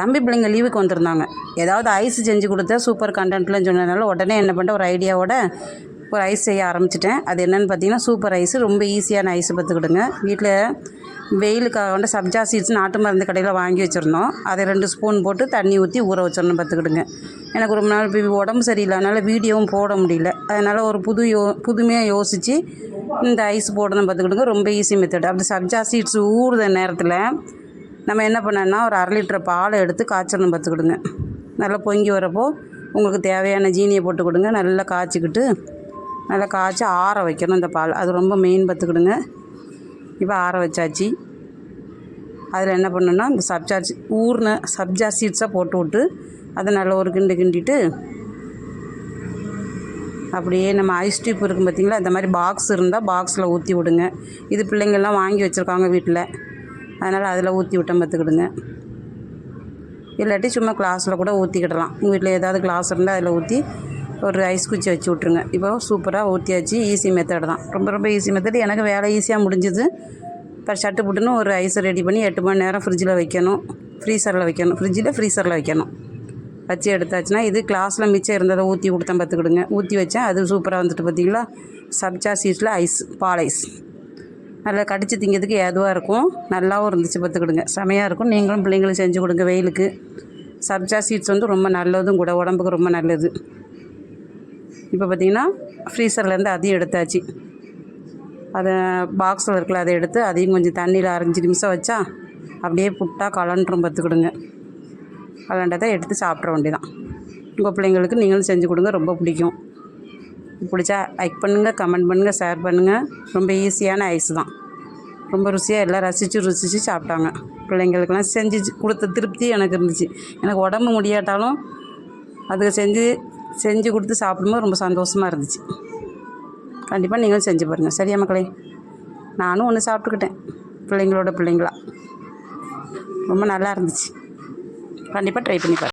தம்பி பிள்ளைங்க லீவுக்கு வந்திருந்தாங்க. ஏதாவது ஐஸ் செஞ்சு கொடுத்தா சூப்பர் கண்டென்ட்லன்னு சொன்னதுனால உடனே என்ன பண்ணிட்டேன் ஒரு ஐடியாவோட ஒரு ஐஸ் செய்ய ஆரம்பிச்சிட்டேன். அது என்னென்னு பார்த்தீங்கன்னா சூப்பர் ஐஸ் ரொம்ப ஈஸியான ஐஸ் பார்த்துக்கிடுங்க. வீட்டில் வெயிலுக்காக வந்து சப்ஜா சீட்ஸ் நாட்டு மருந்து கடையில் வாங்கி வச்சுருந்தோம். அதை ரெண்டு ஸ்பூன் போட்டு தண்ணி ஊற்றி ஊற வச்சிடணும் பார்த்துக்கிடுங்க. எனக்கு ரொம்ப நாள் இப்போ உடம்பு சரியில்லை அதனால் வீடியோவும் போட முடியல. அதனால் ஒரு புது யோ புதுமையாக யோசித்து இந்த ஐஸ் போடணும் பார்த்துக்கிடுங்க. ரொம்ப ஈஸி மெத்தட் அப்படி சப்ஜா சீட்ஸ் ஊறுத நேரத்தில் நம்ம என்ன பண்ணோன்னா ஒரு அரை லிட்டர் பாலை எடுத்து காய்ச்சணும் பார்த்துக்கிடுங்க. நல்லா பொங்கி வரப்போ உங்களுக்கு தேவையான ஜீனியை போட்டு கொடுங்க. நல்லா காய்ச்சிக்கிட்டு நல்லா காய்ச்சி ஆற வைக்கணும் இந்த பால். அது ரொம்ப மெயின் பார்த்துக்கிடுங்க. இப்போ ஆற வச்சாச்சு. அதில் என்ன பண்ணணும்னா இந்த சப்ஜா ஊர்ன ஊறின சப்ஜா சீட்ஸை போட்டு விட்டு அதை நல்லா ஒரு கிண்டு கிண்டிட்டு அப்படியே நம்ம ஐஸ் டியூப் இருக்கும் பார்த்தீங்களா? இந்த மாதிரி பாக்ஸ் இருந்தால் பாக்ஸில் ஊற்றி விடுங்க. இது பிள்ளைங்கள்லாம் வாங்கி வச்சுருக்காங்க வீட்டில். அதனால் அதில் ஊற்றி விட்டோம் பார்த்துக்கிடுங்க. இல்லாட்டி சும்மா கிளாஸில் கூட ஊற்றிக்கிடலாம் உங்கள் வீட்டில் ஏதாவது கிளாஸ் இருந்தால் அதில் ஊற்றி ஒரு ஐஸ் குச்சி வச்சு விட்ருங்க இப்போ சூப்பராக ஊற்றியாச்சு ஈஸி மெத்தட் தான். ரொம்ப ரொம்ப ஈஸி மெத்தட் எனக்கு வேலை ஈஸியாக முடிஞ்சுது. இப்போ சட்டு புட்டுன்னு ஒரு ஐஸை ரெடி பண்ணி எட்டு மணி நேரம் ஃப்ரிட்ஜில் வைக்கணும். ஃப்ரீசரில் வைக்கணும். ஃப்ரிட்ஜில் ஃப்ரீசரில் வைக்கணும். வச்சு எடுத்தாச்சுன்னா இது கிளாஸில் மிச்சம் இருந்ததை ஊற்றி கொடுத்தேன் பார்த்துக்கிடுங்க. ஊற்றி வச்சேன். அது சூப்பராக வந்துட்டு பார்த்தீங்களா? சப்ஜா சீட்ஸில் ஐஸ் பால் ஐஸ் நல்லா கடித்து திங்கிறதுக்கு ஏதுவாக இருக்கும். நல்லாவும் இருந்துச்சு பார்த்துக்கிடுங்க. செமையாக இருக்கும். நீங்களும் பிள்ளைங்களுக்கு செஞ்சு கொடுங்க வெயிலுக்கு. சப்ஜா சீட்ஸ் வந்து ரொம்ப நல்லதும் கூட. உடம்புக்கு ரொம்ப நல்லது. இப்போ பார்த்தீங்கன்னா ஃப்ரீசர்லேருந்து அதையும் எடுத்தாச்சு. அதை பாக்ஸில் இருக்கல அதை எடுத்து அதையும் கொஞ்சம் தண்ணியில் அரைஞ்சி நிமிஷம் வச்சா அப்படியே புட்டாக கலண்டுரும் பார்த்துக்கிடுங்க. கலண்டதை எடுத்து சாப்பிட்ற வேண்டியதான் உங்கள் பிள்ளைங்களுக்கு நீங்களும் செஞ்சு கொடுங்க. ரொம்ப பிடிக்கும். பிடிச்சா லைக் பண்ணுங்கள் கமெண்ட் பண்ணுங்கள் ஷேர் பண்ணுங்கள் ரொம்ப ஈஸியான ஐஸ் தான். ரொம்ப ருசியாக எல்லாம் ரசித்து ருசித்து சாப்பிட்டாங்க. பிள்ளைங்களுக்கெல்லாம் செஞ்சு கொடுத்த திருப்தி எனக்கு இருந்துச்சு. எனக்கு உடம்பு முடியாட்டாலும் அதுக்கு செஞ்சு செஞ்சு கொடுத்து சாப்பிடும்போது ரொம்ப சந்தோஷமாக இருந்துச்சு. கண்டிப்பாக நீங்களும் செஞ்சு பாருங்கள் சரியா மக்களே? நானும் ஒன்று சாப்பிட்டுக்கிட்டேன். பிள்ளைங்களோட பிள்ளைங்களா. ரொம்ப நல்லா இருந்துச்சு. கண்டிப்பாக ட்ரை பண்ணி பாருங்கள்